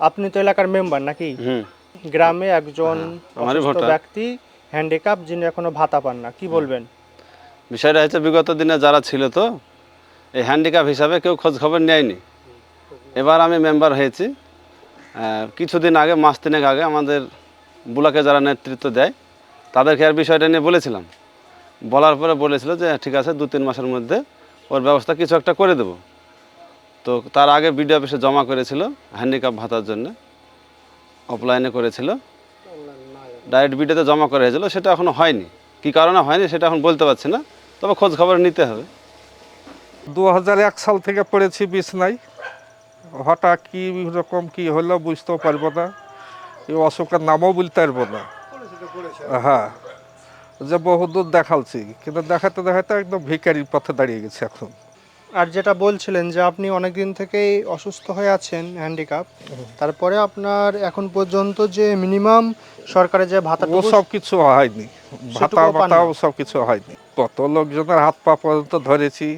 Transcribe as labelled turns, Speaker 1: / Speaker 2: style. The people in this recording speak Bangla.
Speaker 1: আপনি তো এলাকার মেম্বার নাকি?
Speaker 2: হুম।
Speaker 1: গ্রামে একজন
Speaker 2: হ্যাঁ, ভোটার।
Speaker 1: ব্যক্তি হ্যান্ডিক্যাপ যিনি এখনও ভাতা পান না কি বলবেন?
Speaker 2: বিষয়টা হচ্ছে বিগত দিনে যারা ছিল তো এই হ্যান্ডিক্যাপ হিসাবে কেউ খোঁজ খবর নেয়নি। এবার আমি মেম্বার হয়েছি। কিছুদিন আগে মাস তিনেক আগে আমাদের বুলাকে যারা নেতৃত্ব দেয় তাদেরকে আর বিষয়টা নিয়ে বলেছিলাম। বলার পরে বলেছিল যে ঠিক আছে দু তিন মাসের মধ্যে ওর ব্যবস্থা কিছু একটা করে দেব। তো তার আগে বিডিও অফিসে জমা করেছিল হ্যান্ডিক্যাপ ভাতার জন্য অফলাইনে করেছিল। ডাইরেক্ট বিডিওতে জমা করা হয়েছিল, সেটা এখনও হয়নি। কী কারণে হয়নি সেটা এখন বলতে পারছি না, তবে খোঁজ খবর নিতে হবে।
Speaker 3: দু সাল থেকে পড়েছি বিছনায়। হঠাৎ কি রকম কি হলো বুঝতেও পারব না। এই অসুখের নামও বলতে পারব না। হ্যাঁ যে বহুদূর দেখালছি, কিন্তু দেখাতে দেখাতে একদম ভিকারির পথে দাঁড়িয়ে গেছে এখন।
Speaker 1: আর যেটা বলছিলেন যে আপনি অনেক দিন থেকেই অসুস্থ হয়ে আছেন হ্যান্ডিক্যাপ তারপরে আপনার এখন পর্যন্ত যে মিনিমাম সরকারের যে ভাতা
Speaker 3: ও সব কিছু হয়নি। ভাতা ভাতা ও সব কিছু হয়নি। কত লোকজনের হাত পা পর্যন্ত ধরেছি